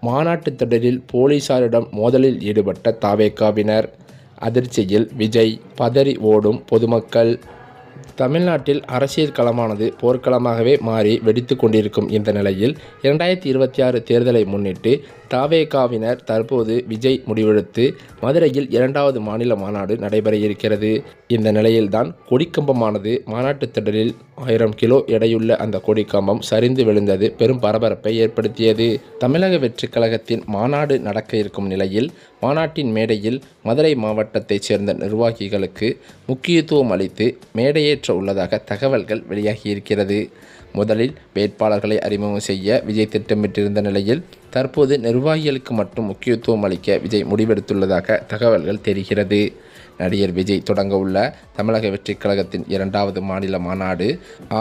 மாநாட்டுத் தொடரில் போலீசாரிடம் மோதலில் ஈடுபட்ட தாவேக்காவினர் அதிர்ச்சியில் விஜய் பதறி ஓடும் பொதுமக்கள். தமிழ்நாட்டில் அரசியல் களமானது போர்க்களமாகவே மாறி வெடித்து கொண்டிருக்கும் இந்த நிலையில் இரண்டாயிரத்தி இருபத்தி ஆறு தேர்தலை முன்னிட்டு தாவேகாவினர் தற்போது விஜய் முடிவெடுத்து மதுரையில் இரண்டாவது மாநில மாநாடு நடைபெற இருக்கிறது. இந்த நிலையில்தான் கொடிக்கம்பமானது மாநாட்டுத் திடலில் ஆயிரம் கிலோ எடையுள்ள அந்த கொடிக்கம்பம் சரிந்து விழுந்தது. பெரும் பரபரப்பை ஏற்படுத்தியது. தமிழக வெற்றிக் கழகத்தின் மாநாடு நடக்க இருக்கும் நிலையில் மாநாட்டின் மேடையில் மதுரை மாவட்டத்தைச் சேர்ந்த நிர்வாகிகளுக்கு முக்கியத்துவம் அளித்து மேடையேற்ற உள்ளதாக தகவல்கள் வெளியாகியிருக்கிறது. முதலில் வேட்பாளர்களை அறிமுகம் செய்ய விஜய் திட்டமிட்டிருந்த நிலையில் தற்போது நிர்வாகிகளுக்கு மட்டும் முக்கியத்துவம் அளிக்க விஜய் முடிவெடுத்துள்ளதாக தகவல்கள் தெரிகிறது. நடிகர் விஜய் தொடங்க உள்ள தமிழக வெற்றிக் கழகத்தின் இரண்டாவது மாநில மாநாடு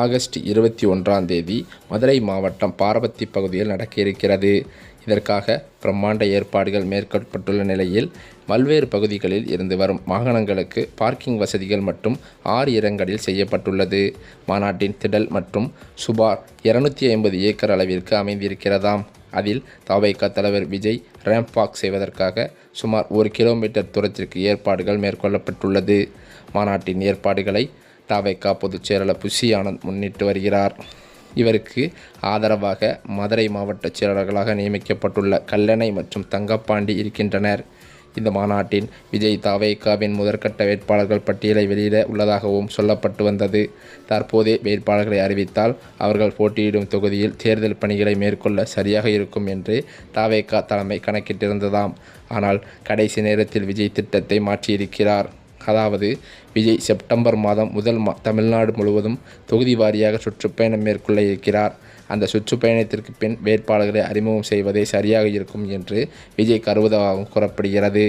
ஆகஸ்ட் இருபத்தி ஒன்றாம் தேதி மதுரை மாவட்டம் பாரபத்தி பகுதியில் நடக்க இருக்கிறது. இதற்காக பிரம்மாண்ட ஏற்பாடுகள் மேற்கொள்ளப்பட்டுள்ள நிலையில் பல்வேறு பகுதிகளில் இருந்து வரும் வாகனங்களுக்கு பார்க்கிங் வசதிகள் மற்றும் ஆறு இடங்களில் செய்யப்பட்டுள்ளது. மாநாட்டின் திடல் மற்றும் சுபார் இருநூத்தி ஐம்பது ஏக்கர் அளவிற்கு அமைந்திருக்கிறதாம். அதில் தவைக்க தலைவர் விஜய் ரேம்ப் வாக் செய்வதற்காக சுமார் ஒரு கிலோமீட்டர் தூரத்திற்கு ஏற்பாடுகள் மேற்கொள்ளப்பட்டுள்ளது. மாநாட்டின் ஏற்பாடுகளை தவைக்கா பொதுச் செயலாளர் புஷி ஆனந்த் முன்னிட்டு வருகிறார். இவருக்கு ஆதரவாக மதுரை மாவட்ட செயலாளர்களாக நியமிக்கப்பட்டுள்ள கல்லணை மற்றும் தங்கப்பாண்டி இருக்கின்றனர். இந்த மாநாட்டின் விஜய் தாவேகாவின் முதற்கட்ட வேட்பாளர்கள் பட்டியலை வெளியிட உள்ளதாகவும் சொல்லப்பட்டு வந்தது. தற்போதே வேட்பாளர்களை அறிவித்தால் அவர்கள் போட்டியிடும் தொகுதியில் தேர்தல் பணிகளை மேற்கொள்ள சரியாக இருக்கும் என்று தாவேகா தலைமை கணக்கிட்டிருந்ததாம். ஆனால் கடைசி நேரத்தில் விஜய் திட்டத்தை மாற்றியிருக்கிறார். அதாவது விஜய் செப்டம்பர் மாதம் முதல் மா தமிழ்நாடு முழுவதும் தொகுதி வாரியாக சுற்றுப்பயணம் மேற்கொள்ள இருக்கிறார். அந்த சுற்றுப்பயணத்திற்கு பின் வேட்பாளர்களை அறிமுகம் செய்வதே சரியாக இருக்கும் என்று விஜய் கருவதாகவும் கூறப்படுகிறது.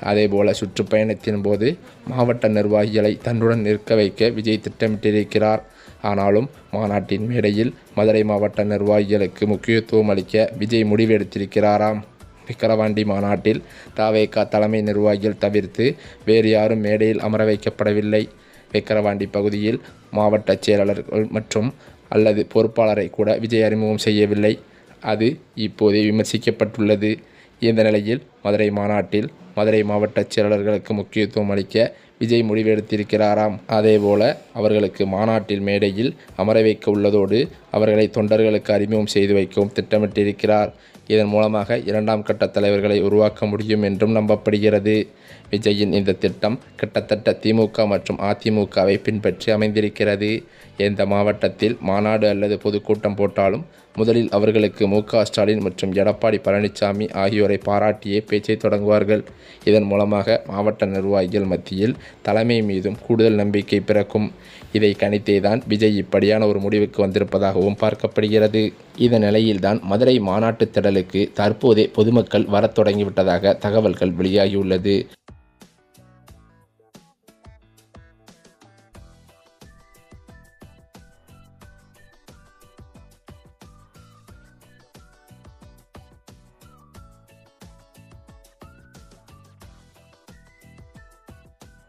அதேபோல சுற்றுப்பயணத்தின் போது மாவட்ட நிர்வாகிகளை தன்னுடன் நிற்க வைக்க விஜய் திட்டமிட்டிருக்கிறார். ஆனாலும் மாநாட்டின் மேடையில் மதுரை மாவட்ட நிர்வாகிகளுக்கு முக்கியத்துவம் அளிக்க விஜய் முடிவெடுத்திருக்கிறாராம். விக்கிரவாண்டி மாநாட்டில் தாவேகா தலைமை நிர்வாகிகள் தவிர்த்து வேறு யாரும் மேடையில் அமர வைக்கப்படவில்லை. விக்கிரவாண்டி பகுதியில் மாவட்ட செயலாளர்கள் மற்றும் அல்லது பொறுப்பாளரை கூட விஜய் அறிமுகம் செய்யவில்லை. அது இப்போதே விமர்சிக்கப்பட்டுள்ளது. இந்த நிலையில் மதுரை மாநாட்டில் மதுரை மாவட்ட செயலாளர்களுக்கு முக்கியத்துவம் அளிக்க விஜய் முடிவெடுத்திருக்கிறாராம். அதேபோல அவர்களுக்கு மாநாட்டில் மேடையில் அமர வைக்க உள்ளதோடு அவர்களை தொண்டர்களுக்கு அறிமுகம் செய்து வைக்கவும் திட்டமிட்டிருக்கிறார். இதன் மூலமாக இரண்டாம் கட்ட தலைவர்களை உருவாக்க முடியும் என்றும் நம்பப்படுகிறது. விஜயின் இந்த திட்டம் கிட்டத்தட்ட திமுக மற்றும் அதிமுகவை பின்பற்றி அமைந்திருக்கிறது. எந்த மாவட்டத்தில் மாநாடு அல்லது பொதுக்கூட்டம் போட்டாலும் முதலில் அவர்களுக்கு மு. க. ஸ்டாலின் மற்றும் எடப்பாடி பழனிசாமி ஆகியோரை பாராட்டியே பேச்சை தொடங்குவார்கள். இதன் மூலமாக மாவட்ட நிர்வாகிகள் மத்தியில் தலைமை மீதும் கூடுதல் நம்பிக்கை பிறக்கும். இதை கணித்தே தான் விஜய் இப்படியான ஒரு முடிவுக்கு வந்திருப்பதாகவும் பார்க்கப்படுகிறது. இந்த நிலையில்தான் மதுரை மாநாட்டு திடலுக்கு தற்போதே பொதுமக்கள் வரத் தொடங்கிவிட்டதாக தகவல்கள் வெளியாகியுள்ளது.